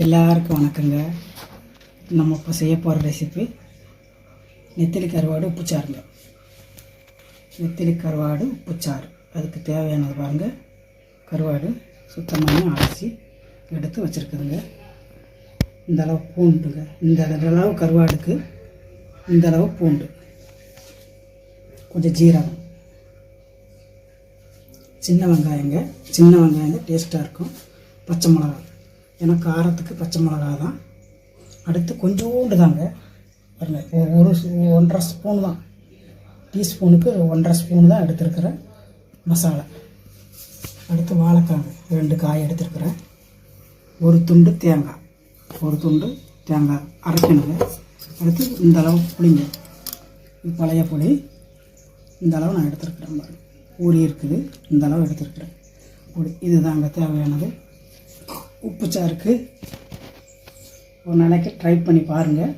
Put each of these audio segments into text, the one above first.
எல்லாருக்கும் வணக்கங்க. நம்ம இப்போ செய்ய போகிற ரெசிபி நெத்திலி கருவாடு உப்புச்சாருங்க நெத்திலி கருவாடு உப்புச்சாறு அதுக்கு தேவையானது பாருங்க. கருவாடு சுத்தமாக பண்ணி அலசி எடுத்து வச்சுருக்குதுங்க. இந்த அளவு பூண்டுங்க. இந்த அளவு கருவாடுக்கு இந்த அளவு பூண்டு. கொஞ்சம் ஜீரகம். சின்ன வெங்காயங்க. சின்ன வெங்காயங்க டேஸ்ட்டாக இருக்கும். பச்சை மிளகா ஏன்னா காரத்துக்கு பச்சை மிளகா தான். அடுத்து கொஞ்சோண்டு தாங்க. பாருங்கள் ஒரு ஒன்றரை ஸ்பூன் தான். டீஸ்பூனுக்கு ஒன்றரை ஸ்பூன் தான் எடுத்துருக்கிறேன். மசாலா. அடுத்து வாழைக்காங்க ரெண்டு காய் எடுத்துருக்கிறேன். ஒரு துண்டு தேங்காய். ஒரு துண்டு தேங்காய் அரைக்கணுங்க. அடுத்து இந்த அளவு புளிங்க. பழைய புளி. இந்த அளவு நான் எடுத்துருக்குறேன் பாருங்கள் ஊறி இருக்குது. இந்த அளவு எடுத்துருக்குறேன். புளி இதுதாங்க தேவையானது. உப்பு சாருக்கு ஒரு நாளைக்கு ட்ரை பண்ணி பாருங்கள்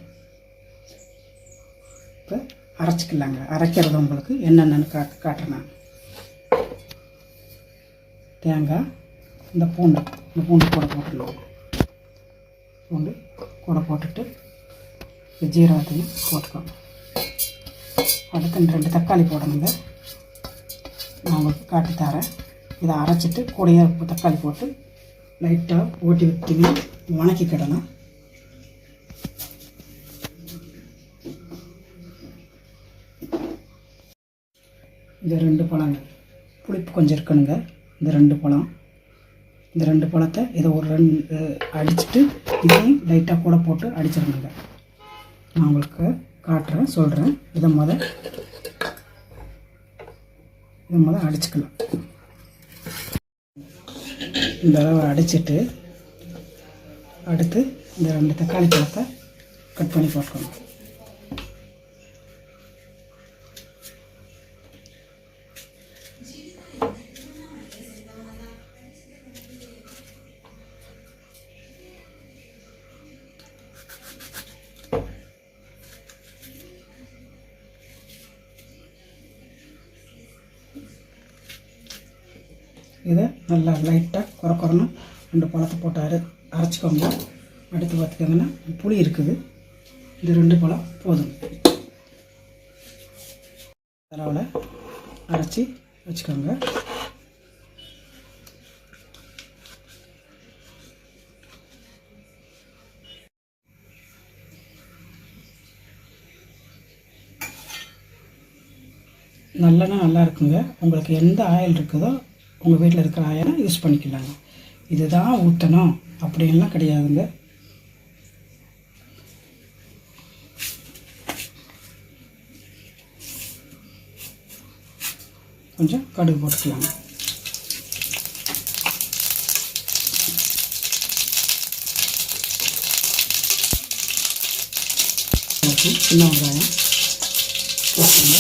இப்போ அரைச்சிக்கலாங்க. அரைக்கிறது உங்களுக்கு என்னென்னு கா காட்டுறேன் நான். தேங்காய் இந்த பூண்டு இந்த பூண்டு கூட போட்டுடலாம் பூண்டு கூட போட்டுட்டு ஜீரகத்தையும் போட்டுக்கோங்க அடுத்து ரெண்டு தக்காளி போடணுங்க. நான் உங்களுக்கு காட்டி தரேன் இதை அரைச்சிட்டு கூடையே உப்பு தக்காளி போட்டு லைட்டாக ஓட்டி விட்டுங்க. வணக்கிக்கிடணும் இந்த ரெண்டு பழங்க புளிப்பு கொஞ்சம் இருக்கணுங்க. இந்த ரெண்டு பழம். இந்த ரெண்டு பழத்தை இதை ஒரு ரெண்டு அடிச்சுட்டு இதையும் லைட்டாக கூட போட்டு அடிச்சிடணுங்க நான் உங்களுக்கு காட்டுறேன் சொல்கிறேன் இதை முத இதை முத அடிச்சுக்கலாம். இந்த அளவு அடிச்சிட்டு அடுத்து இந்த ரெண்டு தக்காளி பழத்தை கட் பண்ணி போட்டுக்கணும் இதை நல்லா லைட்டாக குறை குறணும் ரெண்டு பழத்தை போட்டு அரை அரைச்சிக்கோங்க. அடுத்து பார்த்துக்கோங்கன்னா புளி இருக்குது. இந்த ரெண்டு பழம் போதும். தரவில் அரைச்சி வச்சுக்கோங்க. நல்லெண்ணெய் நல்லா இருக்குங்க. உங்களுக்கு எந்த ஆயில் இருக்குதோ உங்கள் வீட்டில் இருக்கிற ஆயிலை யூஸ் பண்ணிக்கலாங்க. இதுதான் ஊற்றணும் அப்படின்லாம் கிடையாதுங்க. கொஞ்சம் கடுகு போட்டுக்கலாங்க. சின்ன வெங்காயம் போட்டுங்க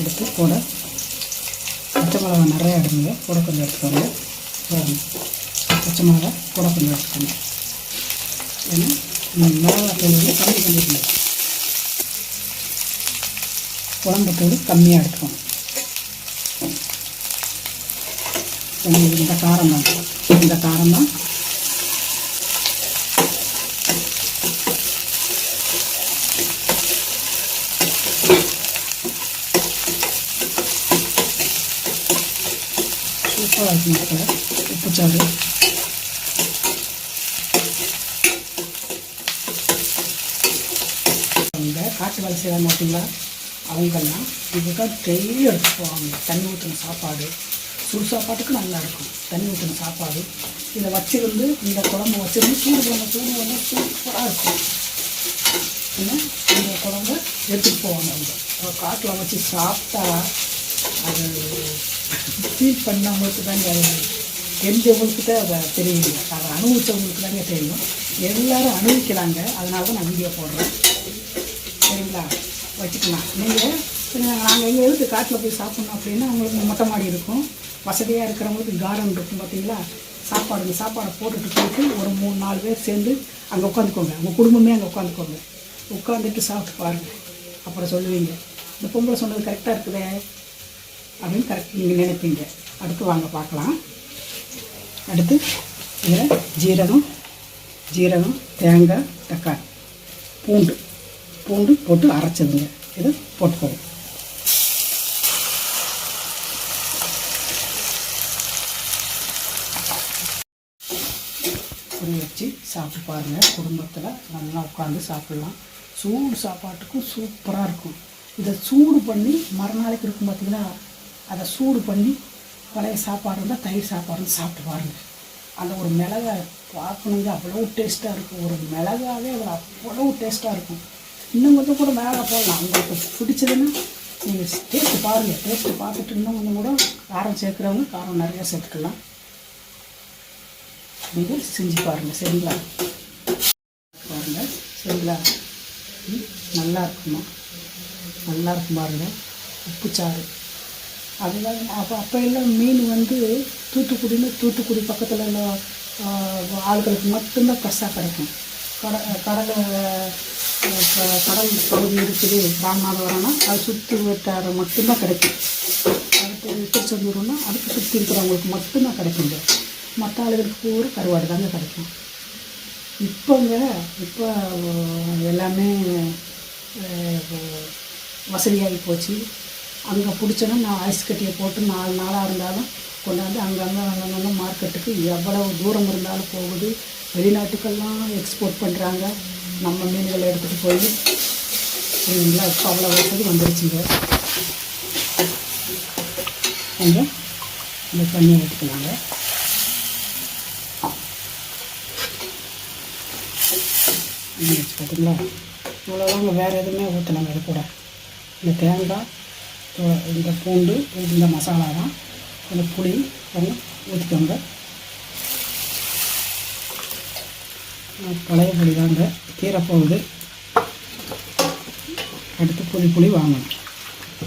எடுத்து கூட பச்சை மிளகா நிறையா எடுங்க கூட கொஞ்சம் எடுத்துக்கோங்க. பச்சை மிளகா கூட கொஞ்சம் எடுத்துக்கோங்க. ஏன்னா மிளகா தூள் வந்து கம்மி பண்ணிக்கணும். குழம்பு தூள் கம்மியாக எடுத்துக்கணும் இந்த காரம் தான் இந்த காரம் தான் சூப்பராக இருக்கும் மக்களே உப்புச்சாறு அவங்க காட்டு வேலை செய்கிறாங்க பார்த்தீங்களா அவங்கெல்லாம் இதுதான் டெய்லி எடுத்து போவாங்க தண்ணி ஊற்றின சாப்பாடு சுடு சாப்பாட்டுக்கு நல்லா இருக்கும் தண்ணி ஊற்றின சாப்பாடு இதை வச்சிருந்து இந்த குழம்பு வச்சிருந்து சூடு பண்ண சூடு பண்ண சூப்பராக இருக்கும் ஏன்னா இந்த குழம்ப எடுத்துகிட்டு போவாங்க அவங்க காட்டில் வச்சு சாப்பிட்டா அது ஃபீல் பண்ணவங்களுக்கு தாங்க தெரிஞ்சவங்களுக்கு தான் அதை தெரியல அதை அனுபவித்தவங்களுக்கு தாங்க தெரியும். எல்லாரும் அனுபவிக்கலாங்க. அதனால தான் நான் வீடியோ போடுறேன். சரிங்களா? வச்சுக்கலாம். நீங்கள் நாங்கள் எங்கள் எழுத்து காட்டில் போய் சாப்பிட்ணும் அப்படின்னா அவங்களுக்கு மொட்டை மாடி இருக்கும். வசதியாக இருக்கிறவங்களுக்கு கார்டன் இருக்கும் பார்த்தீங்களா? சாப்பாடு இந்த சாப்பாடை போட்டுட்டு போயிட்டு ஒரு மூணு நாலு பேர் சேர்ந்து அங்கே உட்காந்துக்கோங்க. உங்கள் குடும்பமே அங்கே உட்காந்துக்கோங்க. உட்காந்துட்டு சாப்பிட்டு பாருங்கள் அப்புறம் சொல்லுவீங்க. இந்த பொம்பளை சொன்னது கரெக்டாக இருக்குதே. அப்படின்னு கரெக்ட் நீங்கள் நினைப்பீங்க. அடுத்து வாங்க பார்க்கலாம். அடுத்து இதில் ஜீரகம் ஜீரகம் தேங்காய் தக்காளி பூண்டு பூண்டு போட்டு அரைச்சதுங்க இதை போட்டுக்கோங்க. புரிய வச்சு சாப்பிட்டு பாருங்கள் குடும்பத்தில் நல்லா உட்காந்து சாப்பிட்லாம். சூடு சாப்பாட்டுக்கும் சூப்பராக இருக்கும். இதை சூடு பண்ணி மறுநாளைக்கு இருக்கும் பார்த்திங்கன்னா அதை சூடு பண்ணி பழைய சாப்பாடு இருந்தால் தயிர் சாப்பாடுன்னு சாப்பிட்டு பாருங்கள் அந்த ஒரு மிளகா பார்க்கணுங்க அவ்வளோ டேஸ்ட்டாக இருக்கும். ஒரு மிளகாவே அதில் அவ்வளோ டேஸ்ட்டாக இருக்கும். இன்னும் கொஞ்சம் கூட மிளகா போடலாம். உங்களுக்கு பிடிச்சதுன்னா நீங்கள் டேஸ்ட்டு பாருங்கள் டேஸ்ட்டு பார்த்துட்டு இன்னும் கொஞ்சம் கூட காரம் சேர்க்குறவங்க காரம் நிறையா சேர்த்துக்கலாம். நீங்கள் செஞ்சு பாருங்கள் சரிங்களா? பாருங்கள் சரிங்களா? ம், நல்லா இருக்குமா? நல்லா இருக்கும் பாருங்கள் உப்புச்சாறு அதுதான் அப்போ அப்போ எல்லாம் மீன் வந்து தூத்துக்குடின்னு தூத்துக்குடி பக்கத்தில் உள்ள ஆளுகளுக்கு மட்டும்தான் ஃப்ரெஷ்ஷாக கிடைக்கும். கட கடலை கடல் பகுதி இருக்குது ராமநாதபுரம்னா அது சுற்றி வட்டார மட்டும்தான் கிடைக்கும். அடுத்து திருச்செந்தூர்னா அதுக்கு சுற்றி இருக்கிறவங்களுக்கு மட்டும்தான் கிடைக்குங்க மற்ற ஆளுகளுக்கு பூரா கருவாடு தாங்க கிடைக்கும். இப்போங்க இப்போ எல்லாமே வசதியாகி போச்சு. அங்கே பிடிச்சோன்னா நான் ஐஸ் கட்டியை போட்டு நாலு நாளாக இருந்தாலும் கொண்டாந்து அங்கங்கே அங்கங்கே மார்க்கெட்டுக்கு எவ்வளவு தூரம் இருந்தாலும் போகுது. வெளிநாட்டுக்கெல்லாம் எக்ஸ்போர்ட் பண்ணுறாங்க நம்ம மீன்களை எடுத்துகிட்டு போய் சரிங்களா இப்போ அவ்வளோ வசதி வந்துருச்சுங்க. கொஞ்சம் இந்த தண்ணியை எடுத்துக்கலாங்க. பார்த்தீங்களா இவ்வளோதாங்க வேறு எதுவுமே ஊற்றலாங்க இது கூட. இந்த தேங்காய் இந்த பூண்டு இந்த மசாலா தான். இந்த புளி ஊற்றிக்கோங்க பழைய புளி தாங்க தீரப்போகுது அடுத்து புளி புளி வாங்கணும்.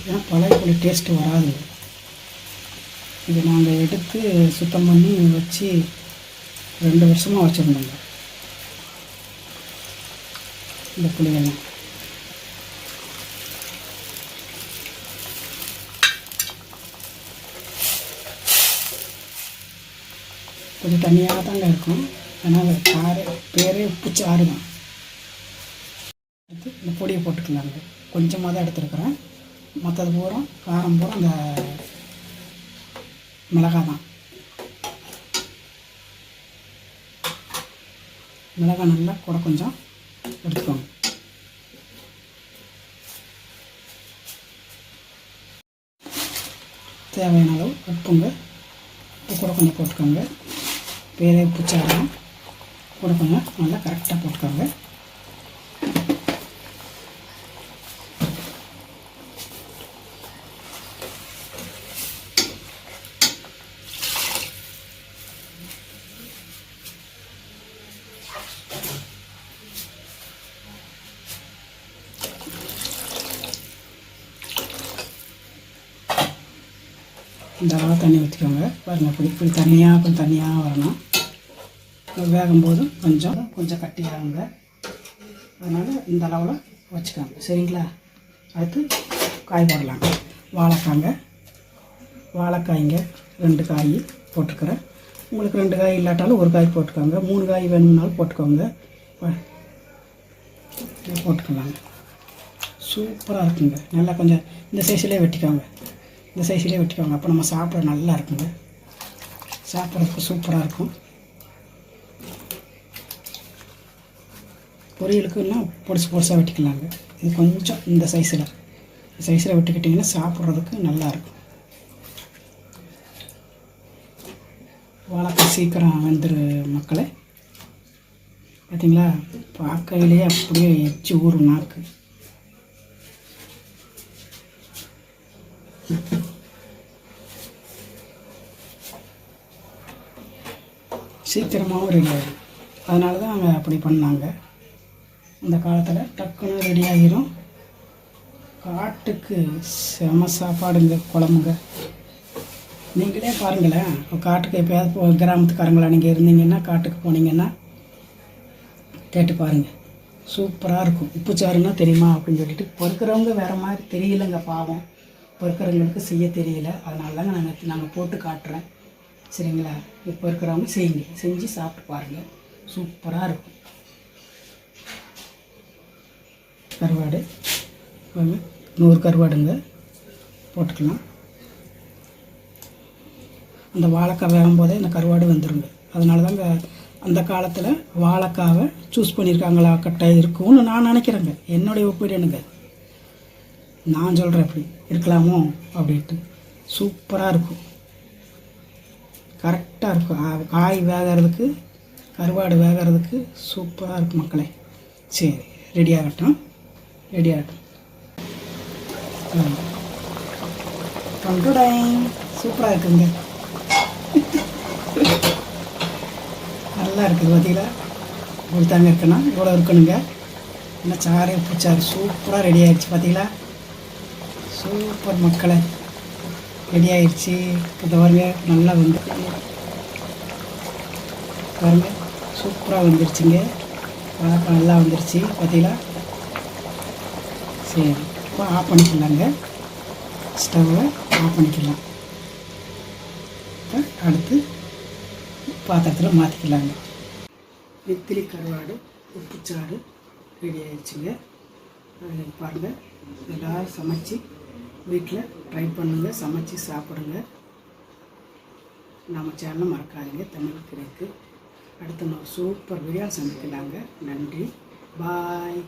ஏன்னா பழைய புளி டேஸ்ட்டு வராது. இது நாங்கள் எடுத்து சுத்தம் பண்ணி வச்சு ரெண்டு வருஷமாக வச்சுருந்தோங்க. இந்த புளியெல்லாம். கொஞ்சம் தண்ணியாக தாங்க இருக்கும். அதனால் சாறு பேரே உப்பு சாறு தான் எடுத்து இந்த பொடியை போட்டுக்கலாங்க கொஞ்சமாக தான் எடுத்துருக்குறேன் மற்றது பூரா காரம் பூரா அந்த மிளகாய் தான் மிளகாய் நல்லா கூட கொஞ்சம் எடுத்துக்கோங்க. தேவையான அளவு உப்புங்க உப்பு கூட கொஞ்சம் போட்டுக்கோங்க. பேரே உப்பு கொடுக்கணும். நல்லா கரெக்டாக போட்டுக்கோங்க. இந்த அளவு தண்ணி ஊற்றிக்கோங்க பாருங்கள் இப்படி இப்படி தண்ணியாக கொஞ்சம் தனியாக வரணும். வேகும்போது கொஞ்சம் கொஞ்சம் கட்டியாகுங்க அதனால் இந்த அளவில் வச்சுக்கோங்க. சரிங்களா? அடுத்து காய் போடலாங்க வாழைக்காங்க. வாழைக்காய்ங்க ரெண்டு காய் போட்டுக்கிறேன். உங்களுக்கு ரெண்டு காய் இல்லாட்டாலும் ஒரு காய் போட்டுக்கோங்க. மூணு காய் வேணும்னாலும் போட்டுக்கோங்க. போட்டுக்கலாங்க. சூப்பராக இருக்குங்க. நல்லா கொஞ்சம் இந்த சைஸ்லேயே வெட்டிக்கோங்க. இந்த சைஸ்லேயே வெட்டிக்கோங்க. அப்போ நம்ம சாப்பிட நல்லா இருக்குங்க. சாப்பிட்றதுக்கு சூப்பராக இருக்கும். பொரியலுக்குன்னா பொடிசு பொடிசாக வெட்டிக்கலாங்க. இது கொஞ்சம் இந்த சைஸில் சைஸில் வெட்டிக்கிட்டிங்கன்னா சாப்பிட்றதுக்கு நல்லாயிருக்கும். வளர்க்க வாழைக்காய் சீக்கிரம் வந்துரு மக்களை. பார்த்தீங்களா பார்க்கையிலேயே அப்படியே எச்சு ஊறும் நாக்கு சீக்கிரமாகவும் ரெடி ஆகிடும் அதனால தான் அவங்க அப்படி பண்ணாங்க. அந்த காலத்தில் டக்குன்னு ரெடி ஆகிரும் காட்டுக்கு செம சாப்பாடுங்க குழம்புங்க. நீங்களே பாருங்களேன் காட்டுக்கு எப்போயாவது போ கிராமத்துக்காரங்களா நீங்கள் இருந்தீங்கன்னா காட்டுக்கு போனீங்கன்னா கேட்டு பாருங்கள் சூப்பராக இருக்கும். உப்புச்சாருன்னா தெரியுமா அப்படின்னு சொல்லிட்டு பொறுக்கிறவங்க வேறு மாதிரி தெரியலங்க பாவம். பொறுக்கிறவங்களுக்கு செய்ய தெரியல. அதனால தாங்க நாங்கள் நாங்கள் போட்டு காட்டுறேன். சரிங்களா? இப்போ இருக்கிறவங்க செய்யுங்க. செஞ்சு சாப்பிட்டு பாருங்கள் சூப்பராக இருக்கும். கருவாடு. நூறு கருவாடுங்க போட்டுக்கலாம். அந்த வாழைக்காய் வேகும் போதே இந்த கருவாடு வந்துருங்க. அதனால தாங்க அந்த காலத்தில் வாழைக்காவை சூஸ் பண்ணியிருக்காங்களா கட்டை இருக்கும்னு நான் நினைக்கிறேங்க. என்னுடைய ஒப்பீனியனுங்க நான் சொல்கிறேன் அப்படி இருக்கலாமோ அப்படின்ட்டு. சூப்பராக இருக்கும். கரெக்டாக இருக்கும். ஆ, காய் வேகிறதுக்கு கருவாடு வேகிறதுக்கு சூப்பராக இருக்கும் மக்களே. சரி ரெடி ஆகட்டும். ரெடி ஆகட்டும் சூப்பராக இருக்குங்க நல்லா இருக்குது பார்த்தீங்களா இப்படி தாங்க இருக்கணும் இவ்வளோ இருக்கணுங்க என்ன சாறு உப்புச்சாறு சூப்பராக ரெடி ஆகிடுச்சு பார்த்தீங்களா சூப்பர் மக்களை ரெடி ஆயிடுச்சு இந்த பாருங்க நல்லா வந்து பாருங்க சூப்பராக வந்துருச்சுங்க வழக்கம் நல்லா வந்துருச்சு பார்த்தீங்களா சரி இப்போ ஆஃப் பண்ணிக்கலாங்க. ஸ்டவ்வை ஆஃப் பண்ணிக்கலாம். இப்போ அடுத்து பாத்திரத்தில் மாற்றிக்கலாங்க நெத்திலி கருவாடு உப்புச்சாறு ரெடி ஆகிடுச்சுங்க பாருங்கள் எல்லோரும் சமைச்சு வீட்டில் ட்ரை பண்ணுங்கள் சமைச்சு சாப்பிடுங்க. நம்ம சேனலை மறக்காதீங்க. தமிழ் கிரேக்கு அடுத்த நான் சூப்பர் வீடியோ சமைக்கலாங்க நன்றி. பாய்